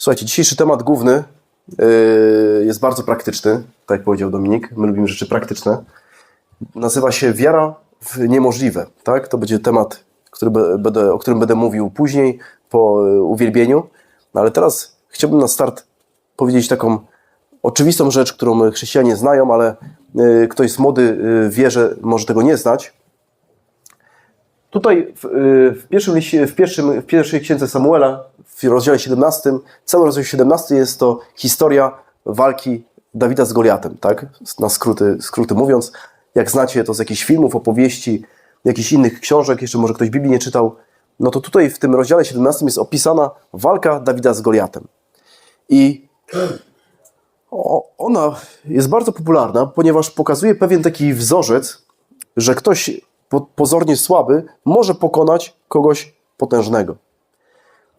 Słuchajcie, dzisiejszy temat główny yy, jest bardzo praktyczny, tak jak powiedział Dominik. My lubimy rzeczy praktyczne. Nazywa się wiara w niemożliwe. Tak? To będzie temat, który będę, o którym będę mówił później po yy, uwielbieniu. No ale teraz chciałbym na start powiedzieć taką oczywistą rzecz, którą chrześcijanie znają, ale yy, ktoś z młody wie, że może tego nie znać. Tutaj w, y, pierwszym w, pierwszym, w pierwszej księdze Samuela, w rozdziale 17, cały rozdział 17 jest to historia walki Dawida z Goliatem, tak? Na skróty, skróty mówiąc. Jak znacie to z jakichś filmów, opowieści, jakichś innych książek, jeszcze może ktoś Biblii nie czytał, no to tutaj w tym rozdziale 17 jest opisana walka Dawida z Goliatem. I ona jest bardzo popularna, ponieważ pokazuje pewien taki wzorzec, że ktoś pozornie słaby może pokonać kogoś potężnego.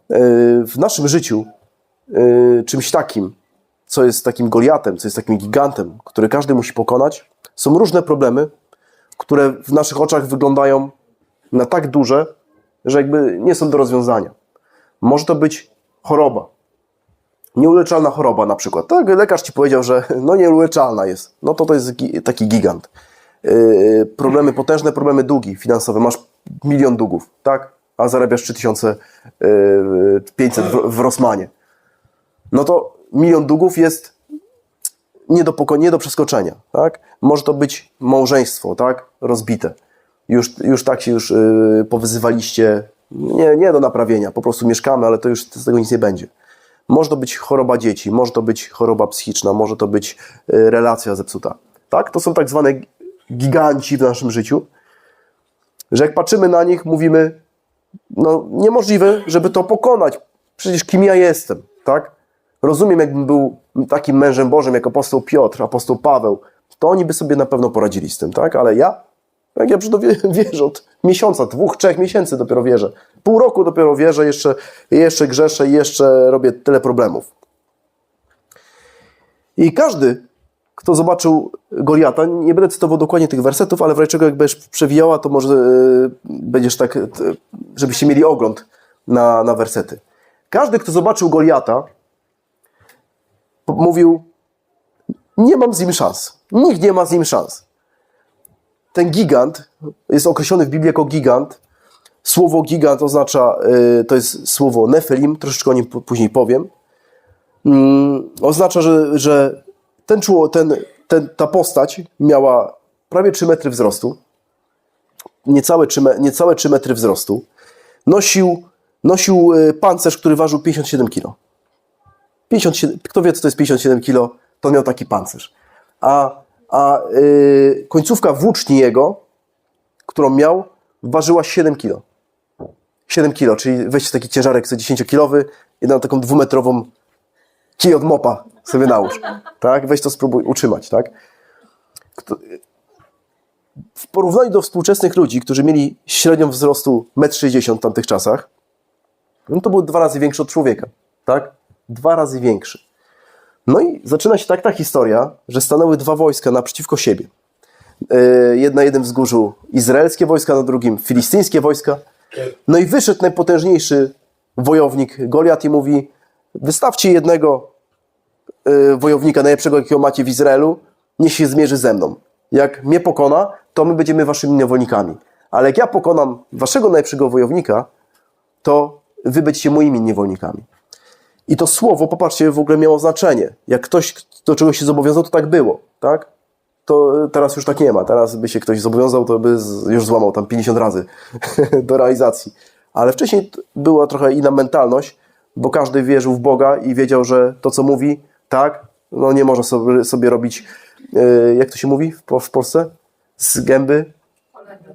Yy, W naszym życiu yy, czymś takim, co jest takim Goliatem, co jest takim gigantem, który każdy musi pokonać, są różne problemy, które w naszych oczach wyglądają na tak duże, że jakby nie są do rozwiązania. Może to być choroba, Nieuleczalna choroba na przykład. Tak, lekarz ci powiedział, że no nieuleczalna jest. No to to jest taki gigant. Yy, problemy, potężne problemy długi finansowe. Masz milion długów, tak? A zarabiasz 3500 w, w Rosmanie. No to milion długów jest nie do, poko- nie do przeskoczenia, tak? Może to być małżeństwo, tak? Rozbite. Już, już tak się już yy, powyzywaliście, nie, nie do naprawienia, po prostu mieszkamy, ale to już z tego nic nie będzie. Może to być choroba dzieci, może to być choroba psychiczna, może to być y, relacja zepsuta. Tak? To są tak zwane giganci w naszym życiu, że jak patrzymy na nich, mówimy, no niemożliwe, żeby to pokonać. Przecież kim ja jestem, tak? Rozumiem, jakbym był takim mężem Bożym, jak apostoł Piotr, apostoł Paweł, to oni by sobie na pewno poradzili z tym, tak? Ale ja? Jak ja wie- wierzę od miesiąca, dwóch, trzech miesięcy dopiero wierzę. Pół roku dopiero wierzę, jeszcze, jeszcze grzeszę jeszcze robię tyle problemów. I każdy, kto zobaczył Goliata, nie będę cytował dokładnie tych wersetów, ale w razie czego jak będziesz przewijała, to może e, będziesz tak, e, żebyście mieli ogląd na, na wersety. Każdy, kto zobaczył Goliata, mówił, nie mam z nim szans. Nikt nie ma z nim szans. Ten gigant jest określony w Biblii jako gigant. Słowo gigant oznacza, y, to jest słowo nefelim, troszeczkę o nim później powiem. Mm, Oznacza, że, że ten, ten, ten, ta postać miała prawie 3 metry wzrostu, niecałe 3, me- niecałe 3 metry wzrostu. Nosił, nosił y, pancerz, który ważył 57 kg. 57, kto wie, co to jest 57 kg, to miał taki pancerz. A, a y, końcówka włóczni jego, którą miał, ważyła 7 kg. 7 kg, czyli weźcie taki ciężarek 10-kilowy i na taką dwumetrową kij od mopa sobie nałóż. Tak? Weź to spróbuj utrzymać. Tak? Kto, w porównaniu do współczesnych ludzi, którzy mieli średnią wzrostu 1,60 m w tamtych czasach, no to był dwa razy większy od człowieka. Tak? Dwa razy większy. No i zaczyna się tak ta historia, że stanęły dwa wojska naprzeciwko siebie. Yy, Jedna na jednym wzgórzu izraelskie wojska, na drugim filistyńskie wojska. No i wyszedł najpotężniejszy wojownik Goliat i mówi: Wystawcie jednego yy, wojownika, najlepszego, jakiego macie w Izraelu, niech się zmierzy ze mną. Jak mnie pokona, to my będziemy waszymi niewolnikami. Ale jak ja pokonam waszego najlepszego wojownika, to wy będziecie moimi niewolnikami. I to słowo, popatrzcie, w ogóle miało znaczenie. Jak ktoś do czegoś się zobowiązał, to tak było, tak? To y, teraz już tak nie ma. Teraz by się ktoś zobowiązał, to by już złamał tam 50 razy do realizacji. Ale wcześniej była trochę inna mentalność, bo każdy wierzył w Boga i wiedział, że to, co mówi, tak, no nie można sobie, sobie robić, y, jak to się mówi w, w Polsce? Z gęby?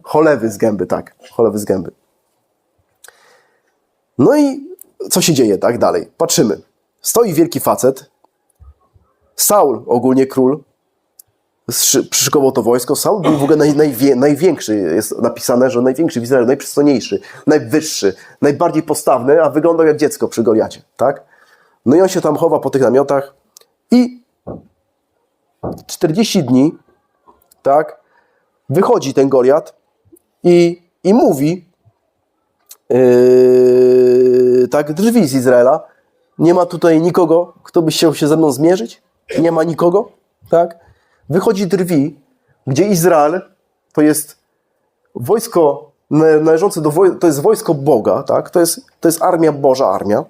Cholewy z gęby, tak. Cholewy z gęby. No i co się dzieje, tak dalej? Patrzymy. Stoi wielki facet. Saul, ogólnie król, przyszykował to wojsko. Saul był w ogóle naj, najwie, największy, jest napisane, że największy w Izraelu, najprzystojniejszy, najwyższy, najbardziej postawny, a wyglądał jak dziecko przy Goliacie, tak? No i on się tam chowa po tych namiotach i 40 dni, tak, wychodzi ten Goliat i, i mówi, yy, tak, drzwi z Izraela, Nie ma tutaj nikogo, kto by chciał się ze mną zmierzyć? Nie ma nikogo, tak? Wychodzi drwi, gdzie Izrael to jest wojsko na- należące do to jest wojsko Boga, tak? To jest, to jest armia Boża armia,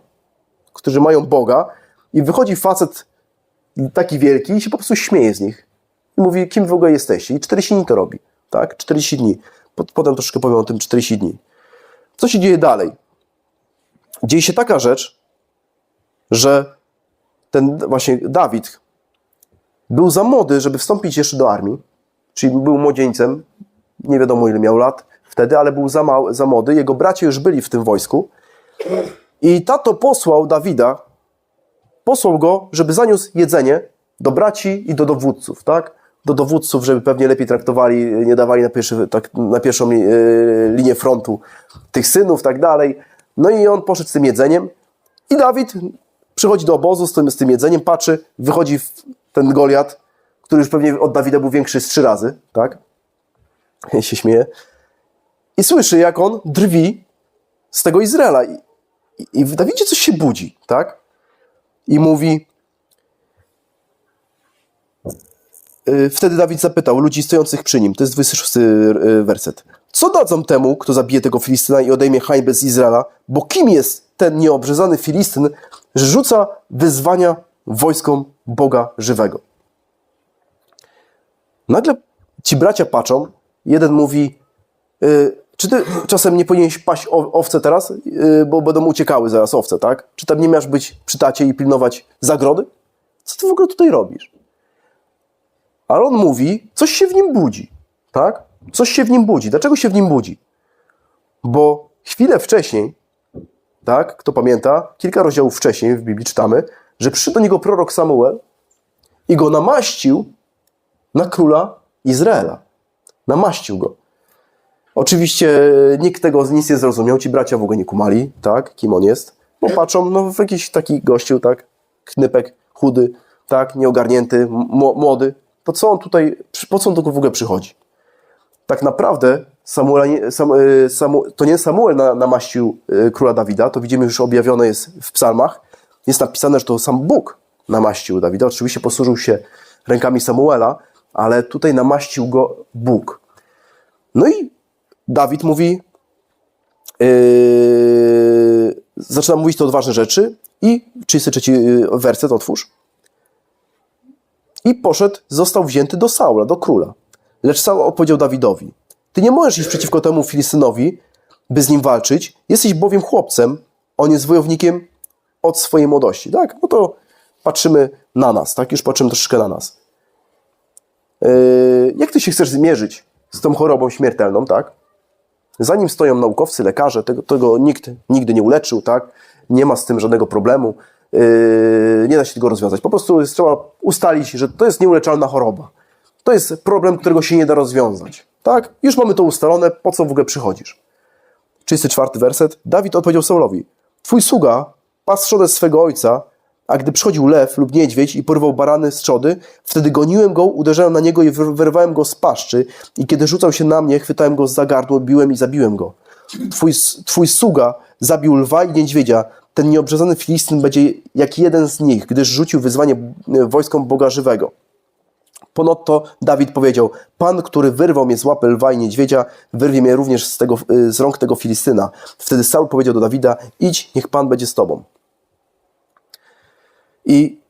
którzy mają Boga i wychodzi facet taki wielki i się po prostu śmieje z nich. I mówi, kim w ogóle jesteście? I 40 dni to robi, tak? 40 dni. Pot- Potem troszkę powiem o tym 40 dni. Co się dzieje dalej? Dzieje się taka rzecz, że ten właśnie Dawid był za młody, żeby wstąpić jeszcze do armii, czyli był młodzieńcem, nie wiadomo ile miał lat wtedy, ale był za, mały, za młody. Jego bracia już byli w tym wojsku. I tato posłał Dawida, posłał go, żeby zaniósł jedzenie do braci i do dowódców, tak? Do dowódców, żeby pewnie lepiej traktowali, nie dawali na, pierwszy, tak, na pierwszą e, linię frontu tych synów, tak dalej. No i on poszedł z tym jedzeniem i Dawid przychodzi do obozu z tym, z tym jedzeniem, patrzy, wychodzi w- ten Goliat, który już pewnie od Dawida był większy z trzy razy, tak? się śmieje. I słyszy, jak on drwi z tego Izraela. I, i, i w Dawidzie coś się budzi, tak? I mówi. Y, Wtedy Dawid zapytał ludzi stojących przy nim, to jest 26 y, werset. Co dadzą temu, kto zabije tego Filistyna i odejmie hańbę z Izraela? Bo kim jest ten nieobrzezany Filistyn, że rzuca wyzwania wojskom Boga żywego? Nagle ci bracia patrzą, jeden mówi, y, czy ty czasem nie powinieneś paść owce teraz, y, bo będą uciekały zaraz owce, tak? Czy tam nie miałeś być przy tacie i pilnować zagrody? Co ty w ogóle tutaj robisz? Ale on mówi, coś się w nim budzi, tak? Coś się w nim budzi. Dlaczego się w nim budzi? Bo chwilę wcześniej, tak, kto pamięta, kilka rozdziałów wcześniej w Biblii czytamy, że przyszedł do niego prorok Samuel i go namaścił na króla Izraela. Namaścił go. Oczywiście nikt tego nic nie zrozumiał, ci bracia w ogóle nie kumali, tak, kim on jest. Bo patrzą, no w jakiś taki gościu, tak, knypek, chudy, tak, nieogarnięty, młody. To co on tutaj, po co on tu w ogóle przychodzi? Tak naprawdę Samuela, nie- Sam, Samu, to nie Samuel na, namaścił y, króla Dawida, to widzimy już objawione jest w psalmach. Jest napisane, że to sam Bóg namaścił Dawida. Oczywiście posłużył się rękami Samuela, ale tutaj namaścił go Bóg. No i Dawid mówi, yy, zaczyna mówić te odważne rzeczy i 33 werset otwórz. I poszedł, został wzięty do Saula, do króla. Lecz Saul odpowiedział Dawidowi, ty nie możesz iść przeciwko temu Filistynowi, by z nim walczyć, jesteś bowiem chłopcem, on jest wojownikiem od swojej młodości. Tak, no to patrzymy na nas, tak, już patrzymy troszeczkę na nas. Yy, jak ty się chcesz zmierzyć z tą chorobą śmiertelną, tak? Zanim stoją naukowcy, lekarze, tego, tego nikt nigdy nie uleczył, tak? Nie ma z tym żadnego problemu. Yy, nie da się tego rozwiązać. Po prostu trzeba ustalić, że to jest nieuleczalna choroba. To jest problem, którego się nie da rozwiązać. Tak? Już mamy to ustalone, po co w ogóle przychodzisz? 34 werset. Dawid odpowiedział Saulowi: Twój sługa pasł trzodę swego ojca, a gdy przychodził lew lub niedźwiedź i porwał barany z trzody, wtedy goniłem go, uderzałem na niego i wy- wyrwałem go z paszczy. I kiedy rzucał się na mnie, chwytałem go za gardło, biłem i zabiłem go. Twój, twój sługa zabił lwa i niedźwiedzia. Ten nieobrzezany Filistyn będzie jak jeden z nich, gdyż rzucił wyzwanie e, wojskom Boga żywego. Ponadto Dawid powiedział: Pan, który wyrwał mnie z łapy lwa i niedźwiedzia, wyrwie mnie również z, tego, y, z rąk tego Filistyna. Wtedy Saul powiedział do Dawida: Idź, niech Pan będzie z tobą. I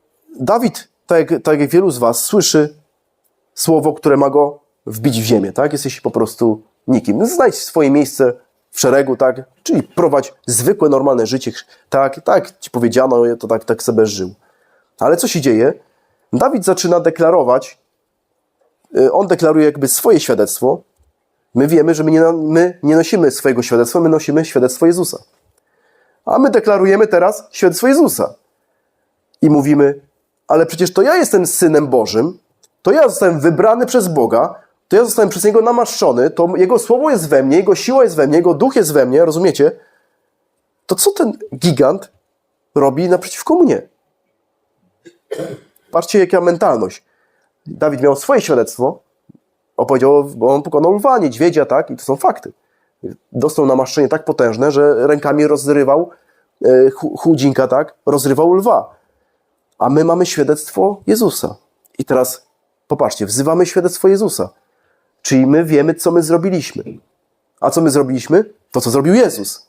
Dawid, tak jak, tak jak wielu z Was, słyszy słowo, które ma go wbić w ziemię. Tak? Jesteś po prostu nikim. Znajdź swoje miejsce w szeregu, tak? Czyli prowadź zwykłe, normalne życie. Tak, tak ci powiedziano, to tak, tak sobie żył. Ale co się dzieje? Dawid zaczyna deklarować, y, on deklaruje jakby swoje świadectwo. My wiemy, że my nie, my nie nosimy swojego świadectwa, my nosimy świadectwo Jezusa. A my deklarujemy teraz świadectwo Jezusa. I mówimy, ale przecież to ja jestem synem Bożym, to ja zostałem wybrany przez Boga, to ja zostałem przez Niego namaszczony, to Jego słowo jest we mnie, Jego siła jest we mnie, Jego duch jest we mnie, rozumiecie? To co ten gigant robi naprzeciwko mnie? Patrzcie, jaka mentalność. Dawid miał swoje świadectwo, opowiedział, bo on pokonał lwa, niedźwiedzia, tak? I to są fakty. Dostał namaszczenie tak potężne, że rękami rozrywał e, chu- chudzinka, tak, rozrywał lwa. A my mamy świadectwo Jezusa. I teraz popatrzcie, wzywamy świadectwo Jezusa. Czyli my wiemy, co my zrobiliśmy. A co my zrobiliśmy? To, co zrobił Jezus.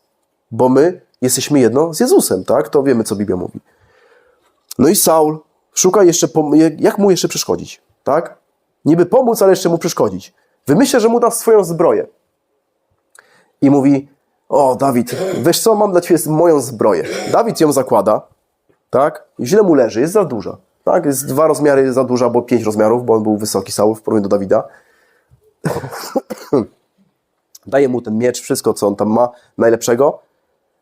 Bo my jesteśmy jedno z Jezusem, tak? To wiemy, co Biblia mówi. No i Saul szuka jeszcze, jak mu jeszcze przeszkodzić, tak? Niby pomóc, ale jeszcze mu przeszkodzić. Wymyśla, że mu da swoją zbroję. I mówi, o Dawid, wiesz co, mam dla ciebie moją zbroję. Dawid ją zakłada, tak? I źle mu leży, jest za duża. Tak? Jest dwa rozmiary za duża, bo pięć rozmiarów, bo on był wysoki Saul w porównaniu do Dawida. Daje mu ten miecz, wszystko, co on tam ma najlepszego,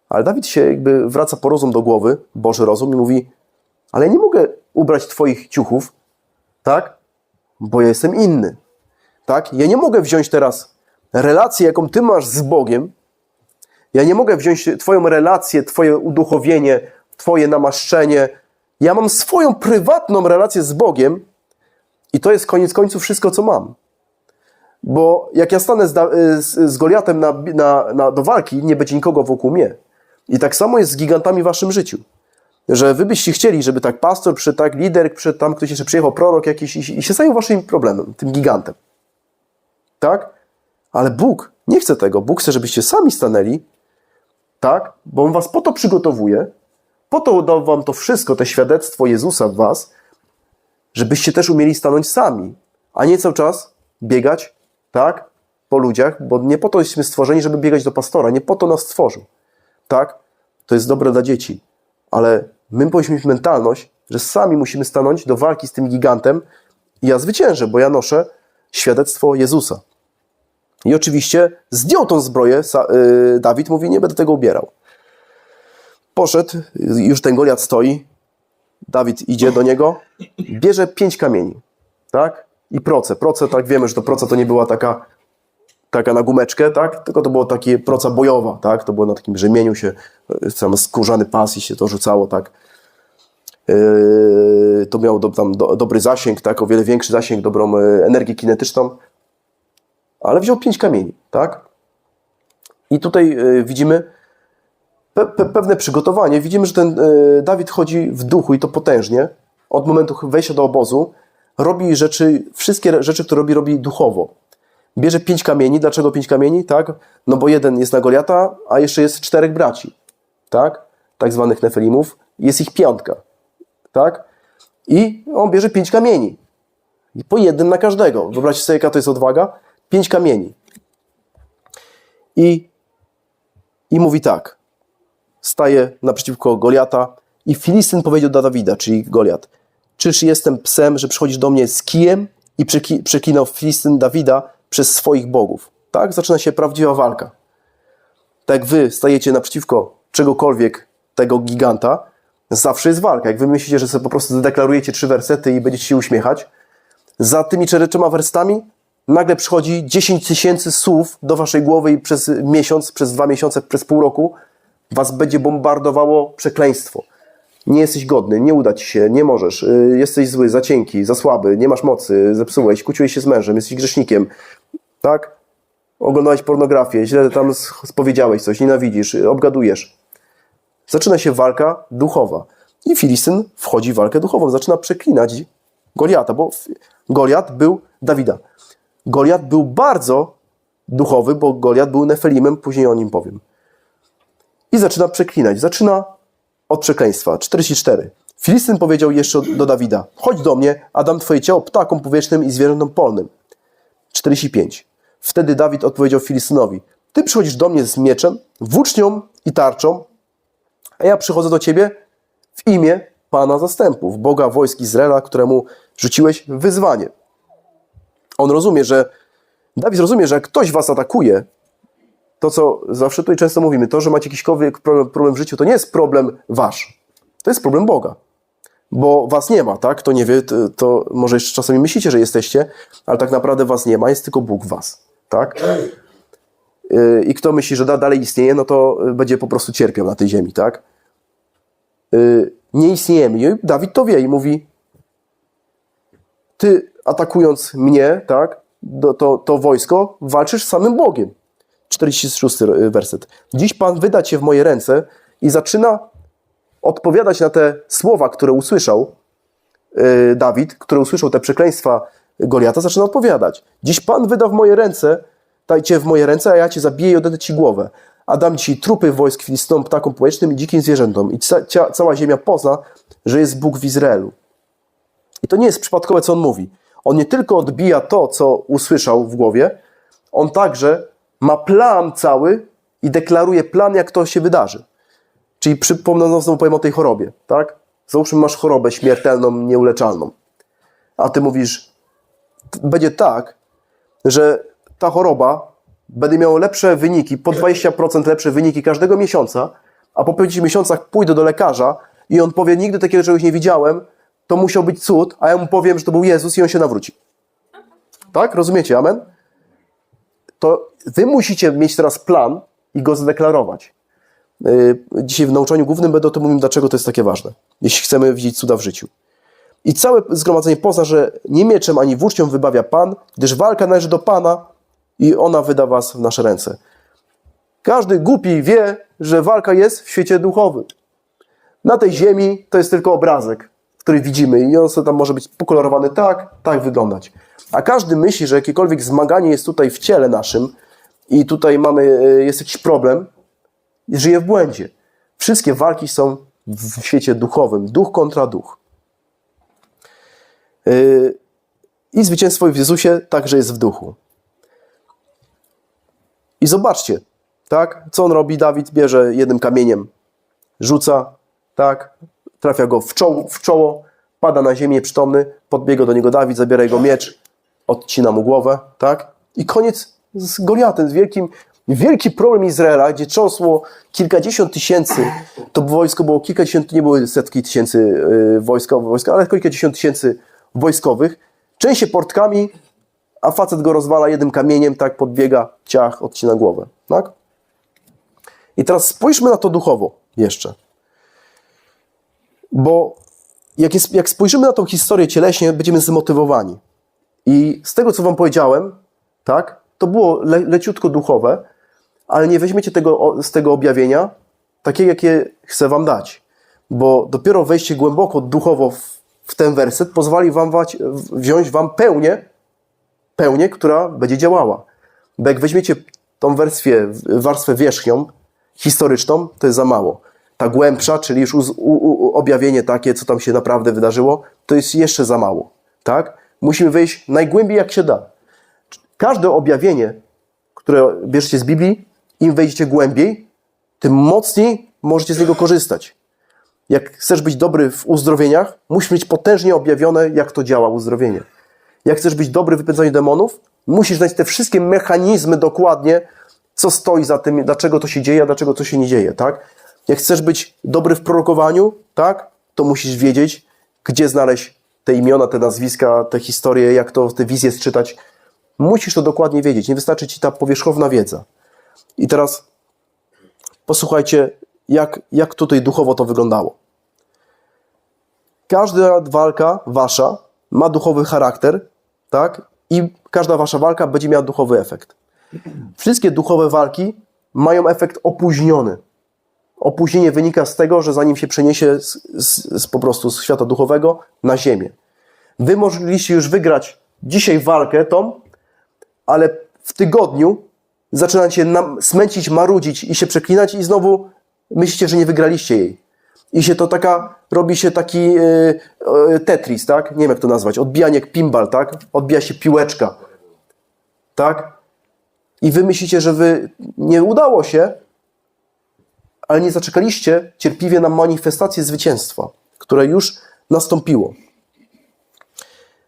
ale Dawid się jakby wraca po rozum do głowy, Boży rozum i mówi, ale ja nie mogę ubrać twoich ciuchów, tak? Bo ja jestem inny, tak? Ja nie mogę wziąć teraz relację, jaką ty masz z Bogiem, ja nie mogę wziąć twoją relację, twoje uduchowienie, twoje namaszczenie. Ja mam swoją prywatną relację z Bogiem i to jest koniec końców wszystko, co mam. Bo jak ja stanę z, Da- z, z Goliatem na, na, na, do walki, nie będzie nikogo wokół mnie. I tak samo jest z gigantami w waszym życiu. Że wy byście chcieli, żeby tak pastor przyszedł, tak lider przyszedł, tam ktoś jeszcze przyjechał, prorok jakiś i, i się zajął waszym problemem, tym gigantem. Tak? Ale Bóg nie chce tego. Bóg chce, żebyście sami stanęli, tak? Bo On was po to przygotowuje, po to dał wam to wszystko, te świadectwo Jezusa w was, żebyście też umieli stanąć sami, a nie cały czas biegać, tak? Po ludziach, bo nie po to jesteśmy stworzeni, żeby biegać do pastora, nie po to nas stworzył, tak? To jest dobre dla dzieci, ale my powinniśmy mieć mentalność, że sami musimy stanąć do walki z tym gigantem i ja zwyciężę, bo ja noszę świadectwo Jezusa. I oczywiście zdjął tą zbroję. Y, Dawid mówi: Nie będę tego ubierał. Poszedł, już ten Goliat stoi. Dawid idzie do niego, bierze pięć kamieni, tak? I proce. Proce, tak wiemy, że to proca to nie była taka, taka na gumeczkę, tak? Tylko to było takie proca bojowa, tak? To było na takim rzemieniu się, sam skórzany pas i się to rzucało, tak? Yy, to miało do, tam do, dobry zasięg, tak? O wiele większy zasięg, dobrą y, energię kinetyczną ale wziął pięć kamieni, tak? I tutaj widzimy pe, pe, pewne przygotowanie. Widzimy, że ten y, Dawid chodzi w duchu i to potężnie. Od momentu wejścia do obozu robi rzeczy, wszystkie rzeczy, które robi, robi duchowo. Bierze pięć kamieni. Dlaczego pięć kamieni? Tak? No bo jeden jest na Goliata, a jeszcze jest czterech braci, tak? Tak zwanych Nefelimów. Jest ich piątka, tak? I on bierze pięć kamieni. I po jednym na każdego. Wyobraźcie sobie, jaka to jest odwaga. Pięć kamieni. I, I mówi tak. Staje naprzeciwko Goliata i Filistyn powiedział do Dawida, czyli Goliat, czyż jestem psem, że przychodzisz do mnie z kijem? I przeklinał Filistyn Dawida przez swoich bogów. Tak? Zaczyna się prawdziwa walka. Tak wy stajecie naprzeciwko czegokolwiek tego giganta, zawsze jest walka. Jak wy myślicie, że sobie po prostu zadeklarujecie trzy wersety i będziecie się uśmiechać, za tymi czterema wersetami nagle przychodzi 10 tysięcy słów do waszej głowy i przez miesiąc, przez dwa miesiące, przez pół roku was będzie bombardowało przekleństwo. Nie jesteś godny, nie uda ci się, nie możesz, y, jesteś zły, za cienki, za słaby, nie masz mocy, zepsułeś, kłóciłeś się z mężem, jesteś grzesznikiem, tak? Oglądałeś pornografię, źle tam spowiedziałeś coś, nienawidzisz, y, obgadujesz. Zaczyna się walka duchowa. I Filistyn wchodzi w walkę duchową, zaczyna przeklinać Goliata, bo Goliat był Dawida. Goliat był bardzo duchowy, bo Goliat był Nefelimem, później o nim powiem. I zaczyna przeklinać. Zaczyna od przekleństwa. 44. Filistyn powiedział jeszcze do Dawida: Chodź do mnie, a dam twoje ciało ptakom powietrznym i zwierzętom polnym. 45. Wtedy Dawid odpowiedział Filistynowi: Ty przychodzisz do mnie z mieczem, włócznią i tarczą, a ja przychodzę do ciebie w imię Pana zastępów, Boga wojsk Izraela, któremu rzuciłeś wyzwanie. On rozumie, że Dawid rozumie, że jak ktoś was atakuje, to co zawsze tutaj często mówimy, to, że macie jakiśkolwiek problem, w życiu, to nie jest problem wasz. To jest problem Boga. Bo was nie ma, tak? Kto nie wie, to, to może jeszcze czasami myślicie, że jesteście, ale tak naprawdę was nie ma, jest tylko Bóg was, tak? Yy, I kto myśli, że da, dalej istnieje, no to y, będzie po prostu cierpiał na tej ziemi, tak? Yy, Nie istniejemy. I Dawid to wie i mówi, ty atakując mnie, tak, to, to wojsko, walczysz z samym Bogiem. 46 werset. Dziś Pan wyda cię w moje ręce i zaczyna odpowiadać na te słowa, które usłyszał yy, Dawid, które usłyszał te przekleństwa Goliata, zaczyna odpowiadać. Dziś Pan wyda w moje ręce, dajcie w moje ręce, a ja cię zabiję i odetnę ci głowę. A dam ci trupy wojsk filistynom, ptakom połecznym i dzikim zwierzętom. I ca, cia, cała ziemia pozna, że jest Bóg w Izraelu. I to nie jest przypadkowe, co on mówi. On nie tylko odbija to, co usłyszał w głowie, on także ma plan cały i deklaruje plan, jak to się wydarzy. Czyli przypomnę, znowu powiem o tej chorobie, tak? Załóżmy, masz chorobę śmiertelną, nieuleczalną. A ty mówisz, będzie tak, że ta choroba będzie miała lepsze wyniki, po 20% lepsze wyniki każdego miesiąca, a po 5 miesiącach pójdę do lekarza i on powie, nigdy takiego czegoś nie widziałem, to musiał być cud, a ja mu powiem, że to był Jezus i on się nawróci. Tak? Rozumiecie? Amen? To wy musicie mieć teraz plan i go zadeklarować. Yy, Dzisiaj w nauczaniu głównym będę o tym mówił, dlaczego to jest takie ważne, jeśli chcemy widzieć cuda w życiu. I całe zgromadzenie pozna, że nie mieczem ani włócznią wybawia Pan, gdyż walka należy do Pana i ona wyda was w nasze ręce. Każdy głupi wie, że walka jest w świecie duchowym. Na tej ziemi to jest tylko obrazek, który widzimy i on sobie tam może być pokolorowany tak, tak wyglądać. A każdy myśli, że jakiekolwiek zmaganie jest tutaj w ciele naszym i tutaj mamy, e, jest jakiś problem, żyje w błędzie. Wszystkie walki są w świecie duchowym. Duch kontra duch. Yy, I zwycięstwo w Jezusie także jest w duchu. I zobaczcie, tak? Co on robi? Dawid bierze jednym kamieniem, rzuca, tak? Trafia go w czoło, w czoło pada na ziemię przytomny, podbiega do niego Dawid, zabiera jego miecz, odcina mu głowę, tak? I koniec z Goliatem, z wielkim, wielki problem Izraela, gdzie cząsło kilkadziesiąt tysięcy, to wojsko było kilkadziesiąt, nie były setki tysięcy yy, wojska, wojska, ale kilkadziesiąt tysięcy wojskowych, część portkami, a facet go rozwala jednym kamieniem, tak podbiega, ciach, odcina głowę, tak? I teraz spójrzmy na to duchowo jeszcze. Bo jak, jest, jak spojrzymy na tą historię cieleśnie, będziemy zmotywowani. I z tego, co wam powiedziałem, tak, to było le, leciutko duchowe, ale nie weźmiecie tego, z tego objawienia takie, jakie chcę wam dać. Bo dopiero wejście głęboko duchowo w, w ten werset pozwoli wam wać, wziąć wam pełnię, pełnię, która będzie działała. Bo jak weźmiecie tą wersję, warstwę wierzchnią, historyczną, to jest za mało. Ta głębsza, czyli już u, u, objawienie takie, co tam się naprawdę wydarzyło, to jest jeszcze za mało. Tak? Musimy wejść najgłębiej, jak się da. Każde objawienie, które bierzecie z Biblii, im wejdziecie głębiej, tym mocniej możecie z niego korzystać. Jak chcesz być dobry w uzdrowieniach, musisz mieć potężnie objawione, jak to działa uzdrowienie. Jak chcesz być dobry w wypędzaniu demonów, musisz znać te wszystkie mechanizmy dokładnie, co stoi za tym, dlaczego to się dzieje, a dlaczego to się nie dzieje, tak? Jak chcesz być dobry w prorokowaniu, tak? To musisz wiedzieć, gdzie znaleźć te imiona, te nazwiska, te historie, jak to, te wizje czytać. Musisz to dokładnie wiedzieć. Nie wystarczy ci ta powierzchowna wiedza. I teraz posłuchajcie, jak, jak tutaj duchowo to wyglądało. Każda walka wasza ma duchowy charakter, tak? I każda wasza walka będzie miała duchowy efekt. Wszystkie duchowe walki mają efekt opóźniony. Opóźnienie wynika z tego, że zanim się przeniesie z, z, z po prostu z świata duchowego na ziemię. Wy mogliście już wygrać dzisiaj walkę tą, ale w tygodniu zaczynacie nam smęcić, marudzić i się przeklinać i znowu myślicie, że nie wygraliście jej. I się to taka, robi się taki yy, yy, Tetris, tak? Nie wiem jak to nazwać. Odbijanie jak pinball, tak? Odbija się piłeczka. Tak? I wy myślicie, że wy nie udało się, ale nie zaczekaliście cierpliwie na manifestację zwycięstwa, które już nastąpiło.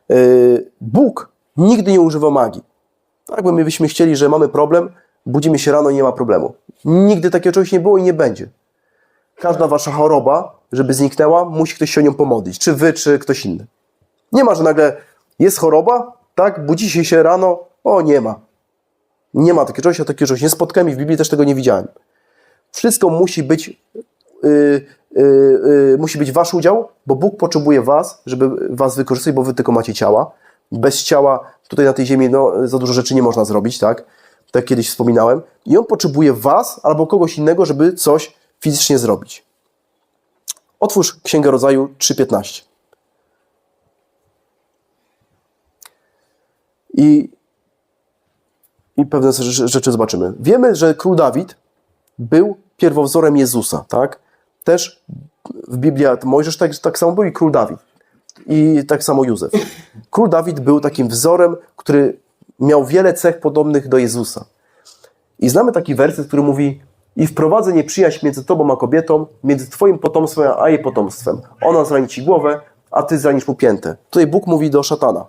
Yy, Bóg nigdy nie używa magii. Tak, bo my byśmy chcieli, że mamy problem, budzimy się rano i nie ma problemu. Nigdy takiego czegoś nie było i nie będzie. Każda wasza choroba, żeby zniknęła, musi ktoś się o nią pomodlić. Czy wy, czy ktoś inny. Nie ma, że nagle jest choroba, tak, budzicie się rano, o nie ma. Nie ma takiego czegoś, ja takiego czegoś nie spotkałem i w Biblii też tego nie widziałem. Wszystko musi być, yy, yy, yy, musi być wasz udział, bo Bóg potrzebuje was, żeby was wykorzystać, bo wy tylko macie ciała. Bez ciała tutaj na tej ziemi no, za dużo rzeczy nie można zrobić, tak? Tak kiedyś wspominałem. I On potrzebuje was albo kogoś innego, żeby coś fizycznie zrobić. Otwórz Księgę Rodzaju 3.15. I, I pewne rze- rzeczy zobaczymy. Wiemy, że król Dawid był pierwowzorem Jezusa, tak? Też w Biblii Mojżesz tak, tak samo był i król Dawid. I tak samo Józef. Król Dawid był takim wzorem, który miał wiele cech podobnych do Jezusa. I znamy taki werset, który mówi i wprowadzę nieprzyjaźń między tobą a kobietą, między twoim potomstwem a jej potomstwem. Ona zrani ci głowę, a ty zranisz mu piętę. Tutaj Bóg mówi do szatana,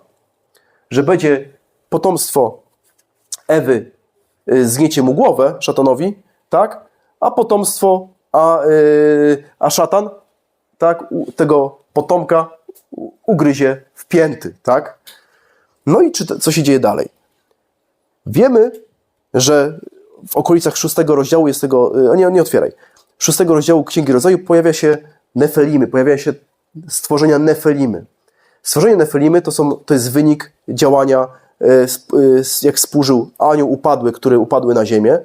że będzie potomstwo Ewy y, zgniecie mu głowę, szatanowi, tak? A potomstwo, a, y, a szatan, tak? Tego potomka ugryzie w pięty, tak? No i czy, co się dzieje dalej? Wiemy, że w okolicach szóstego rozdziału jest tego, y, nie, nie otwieraj, szóstego rozdziału Księgi Rodzaju pojawia się Nefelimy, pojawia się stworzenia Nefelimy. Stworzenie Nefelimy to, są, to jest wynik działania, e, s- jak współżył anioł upadły, które upadły na ziemię,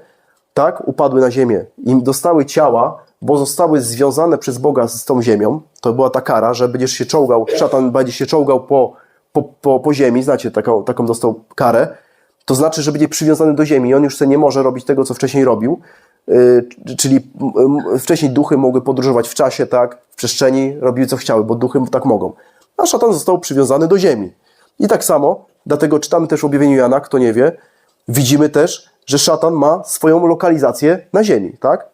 tak, upadły na ziemię i dostały ciała, bo zostały związane przez Boga z tą ziemią. To była ta kara, że będziesz się czołgał, szatan będzie się czołgał po, po, po, po ziemi, znacie, taką, taką dostał karę. To znaczy, że będzie przywiązany do ziemi i on już sobie nie może robić tego, co wcześniej robił. Yy, czyli m, wcześniej duchy mogły podróżować w czasie, tak, w przestrzeni, robiły co chciały, bo duchy tak mogą. A szatan został przywiązany do ziemi. I tak samo, dlatego czytamy też w objawieniu Jana, kto nie wie, widzimy też, że szatan ma swoją lokalizację na ziemi, tak?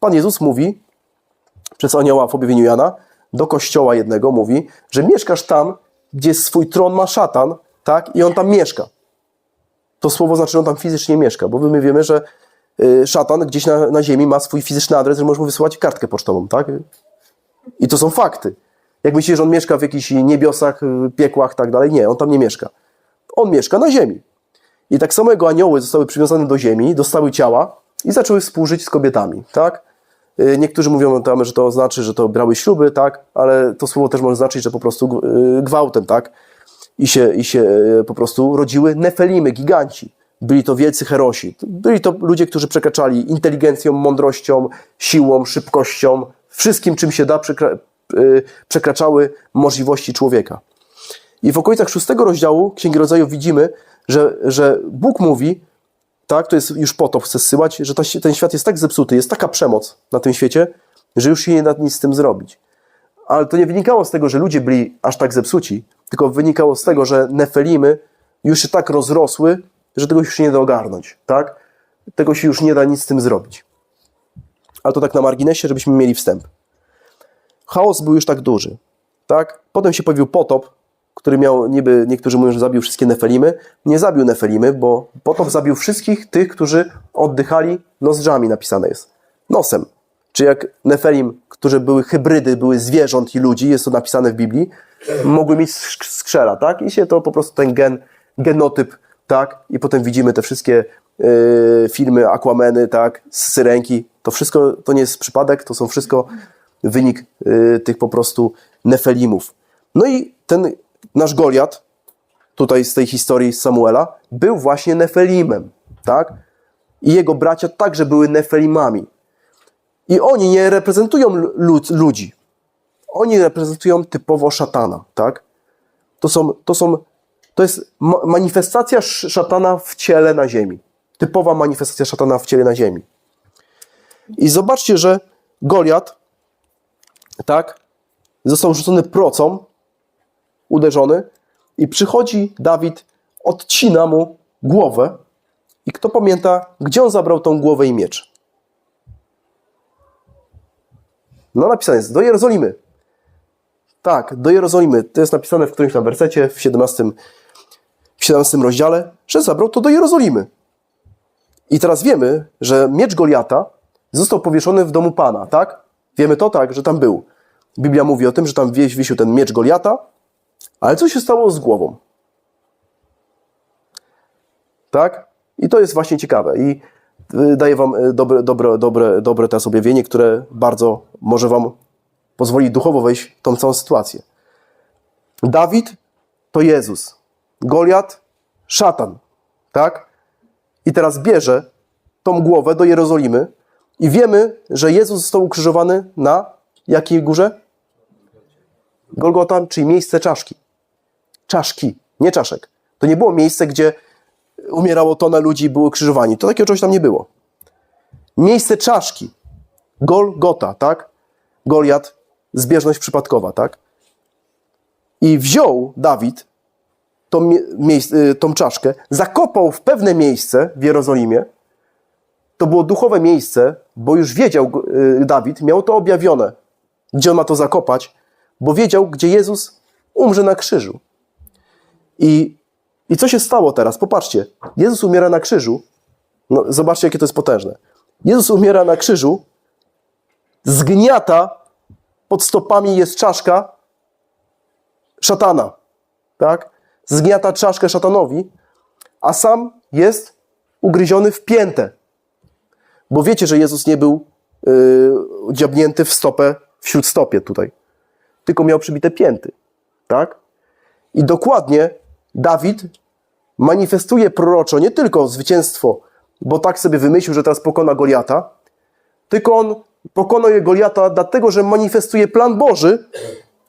Pan Jezus mówi przez anioła w objawieniu Jana do kościoła jednego mówi, że mieszkasz tam, gdzie swój tron ma szatan, tak? I on tam mieszka. To słowo znaczy, że on tam fizycznie mieszka, bo my wiemy, że y, szatan gdzieś na, na ziemi ma swój fizyczny adres, że możesz mu wysyłać kartkę pocztową, tak? I to są fakty. Jak myślisz, że on mieszka w jakichś niebiosach, y, piekłach, tak dalej, nie, on tam nie mieszka. On mieszka na ziemi. I tak samo jego anioły zostały przywiązane do ziemi, dostały ciała i zaczęły współżyć z kobietami, tak? Y, Niektórzy mówią tam, że to znaczy, że to brały śluby, tak? Ale to słowo też może znaczyć, że po prostu y, gwałtem, tak? I się, i się y, po prostu rodziły nefelimy, giganci. Byli to wielcy herosi. Byli to ludzie, którzy przekraczali inteligencją, mądrością, siłą, szybkością, wszystkim, czym się da, przekra- przekraczały możliwości człowieka. I w okolicach szóstego rozdziału Księgi Rodzaju widzimy, że, że Bóg mówi, tak, to jest już po to chcę zsyłać, że ta, ten świat jest tak zepsuty, jest taka przemoc na tym świecie, że już się nie da nic z tym zrobić. Ale to nie wynikało z tego, że ludzie byli aż tak zepsuci, tylko wynikało z tego, że nefelimy już się tak rozrosły, że tego już się nie da ogarnąć, tak? Tego się już nie da nic z tym zrobić. Ale to tak na marginesie, żebyśmy mieli wstęp. Chaos był już tak duży, tak? Potem się pojawił potop, który miał niby, niektórzy mówią, że zabił wszystkie nefelimy. Nie zabił nefelimy, bo potop zabił wszystkich tych, którzy oddychali nozdrzami, napisane jest. Nosem. Czy jak nefelim, którzy były hybrydy, były zwierząt i ludzi, jest to napisane w Biblii, mogły mieć sk- skrzela, tak? I się to po prostu ten gen, genotyp, tak? I potem widzimy te wszystkie yy, filmy Aquameny, tak? Syrenki. To wszystko to nie jest przypadek, to są wszystko wynik yy, tych po prostu nefelimów. No i ten nasz Goliat, tutaj z tej historii Samuela, był właśnie nefelimem, tak? I jego bracia także były nefelimami. I oni nie reprezentują lud, ludzi. Oni reprezentują typowo szatana, tak? To są, to są, to jest ma- manifestacja sz- szatana w ciele na ziemi. Typowa manifestacja szatana w ciele na ziemi. I zobaczcie, że Goliat, tak, został rzucony procą, uderzony i przychodzi Dawid, odcina mu głowę i kto pamięta, gdzie on zabrał tą głowę i miecz? No napisane jest, do Jerozolimy. Tak, do Jerozolimy. To jest napisane w którymś tam wersecie, w 17, w 17 rozdziale, że zabrał to do Jerozolimy. I teraz wiemy, że miecz Goliata został powieszony w domu Pana, tak? Wiemy to tak, że tam był. Biblia mówi o tym, że tam wieś wisił ten miecz Goliata, ale co się stało z głową? Tak? I to jest właśnie ciekawe. I y, daję wam y, dobre, dobre, dobre, dobre teraz objawienie, które bardzo może wam pozwoli duchowo wejść w tą całą sytuację. Dawid to Jezus. Goliat szatan. Tak? I teraz bierze tą głowę do Jerozolimy I wiemy, że Jezus został ukrzyżowany na jakiej górze? Golgota, czyli miejsce czaszki. Czaszki, nie czaszek. To nie było miejsce, gdzie umierało tona ludzi i były krzyżowani. To takiego czegoś tam nie było. Miejsce czaszki. Golgota, tak? Goliat, zbieżność przypadkowa, tak? I wziął Dawid tą, y, tą czaszkę, zakopał w pewne miejsce w Jerozolimie. To było duchowe miejsce, bo już wiedział y, Dawid, miał to objawione, gdzie on ma to zakopać, bo wiedział, gdzie Jezus umrze na krzyżu. I, I co się stało teraz? Popatrzcie, Jezus umiera na krzyżu. No, zobaczcie, jakie to jest potężne. Jezus umiera na krzyżu, zgniata, pod stopami jest czaszka szatana. Tak? Zgniata czaszkę szatanowi, a sam jest ugryziony w piętę. Bo wiecie, że Jezus nie był yy, dziabnięty w stopę, w śródstopie tutaj, tylko miał przybite pięty. Tak? I dokładnie Dawid manifestuje proroczo nie tylko zwycięstwo, bo tak sobie wymyślił, że teraz pokona Goliata, tylko on pokonał Goliata dlatego, że manifestuje plan Boży,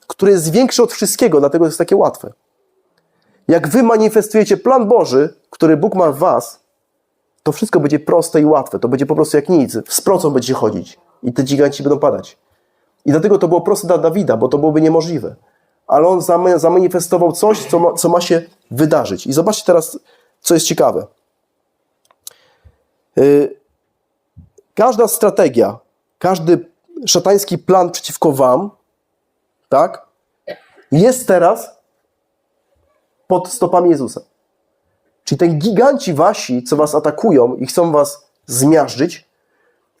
który jest większy od wszystkiego, dlatego jest takie łatwe. Jak wy manifestujecie plan Boży, który Bóg ma w was, to wszystko będzie proste i łatwe. To będzie po prostu jak nic. Z procą będziecie chodzić i te giganci będą padać. I dlatego to było proste dla Dawida, bo to byłoby niemożliwe. Ale on zama- zamanifestował coś, co ma, co ma się wydarzyć. I zobaczcie teraz, co jest ciekawe. Yy, każda strategia, każdy szatański plan przeciwko wam, tak, jest teraz pod stopami Jezusa. Czyli ten giganci wasi, co was atakują i chcą was zmiażdżyć,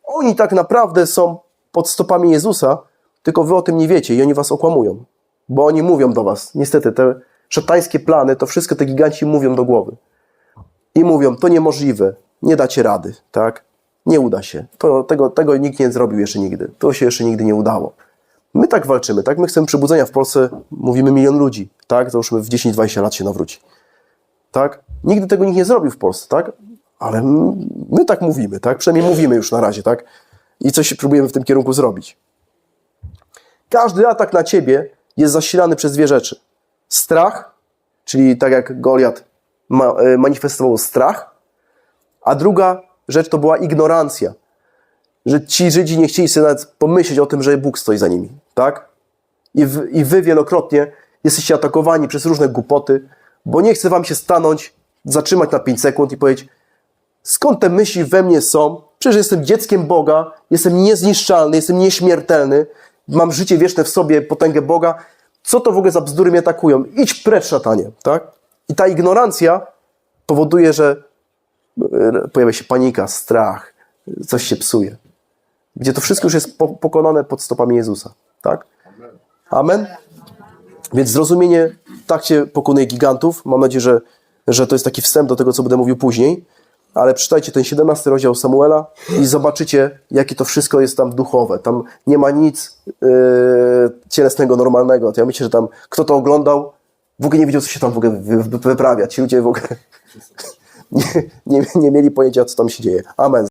oni tak naprawdę są pod stopami Jezusa, tylko wy o tym nie wiecie i oni was okłamują. Bo oni mówią do was, niestety, te szatańskie plany, to wszystko te giganci mówią do głowy. I mówią, to niemożliwe, nie dacie rady, tak? Nie uda się. To, tego, tego nikt nie zrobił jeszcze nigdy. To się jeszcze nigdy nie udało. My tak walczymy, tak? My chcemy przebudzenia w Polsce, mówimy milion ludzi, tak? Załóżmy w 10-20 lat się nawróci. Tak? Nigdy tego nikt nie zrobił w Polsce, tak? Ale my tak mówimy, tak? Przynajmniej mówimy już na razie, tak? I coś próbujemy w tym kierunku zrobić. Każdy atak na ciebie jest zasilany przez dwie rzeczy. Strach, czyli tak jak Goliat ma, e, manifestował strach, a druga rzecz to była ignorancja. Że ci Żydzi nie chcieli sobie nawet pomyśleć o tym, że Bóg stoi za nimi, tak? I, w, I wy wielokrotnie jesteście atakowani przez różne głupoty, bo nie chce wam się stanąć, zatrzymać na 5 sekund i powiedzieć, skąd te myśli we mnie są? Przecież jestem dzieckiem Boga, jestem niezniszczalny, jestem nieśmiertelny, mam życie wieczne w sobie, potęgę Boga. Co to w ogóle za bzdury mnie atakują? Idź precz, szatanie, tak? I ta ignorancja powoduje, że e, pojawia się panika, strach, coś się psuje. Gdzie to wszystko już jest po- pokonane pod stopami Jezusa, tak? Amen? Więc zrozumienie, tak się pokonuje gigantów. Mam nadzieję, że, że to jest taki wstęp do tego, co będę mówił później. Ale przeczytajcie ten 17 rozdział Samuela i zobaczycie, jakie to wszystko jest tam duchowe. Tam nie ma nic yy, cielesnego, normalnego. To ja myślę, że tam kto to oglądał, w ogóle nie wiedział, co się tam w ogóle wy, wy, wyprawia. Ci ludzie w ogóle nie, nie, nie mieli pojęcia, co tam się dzieje. Amen.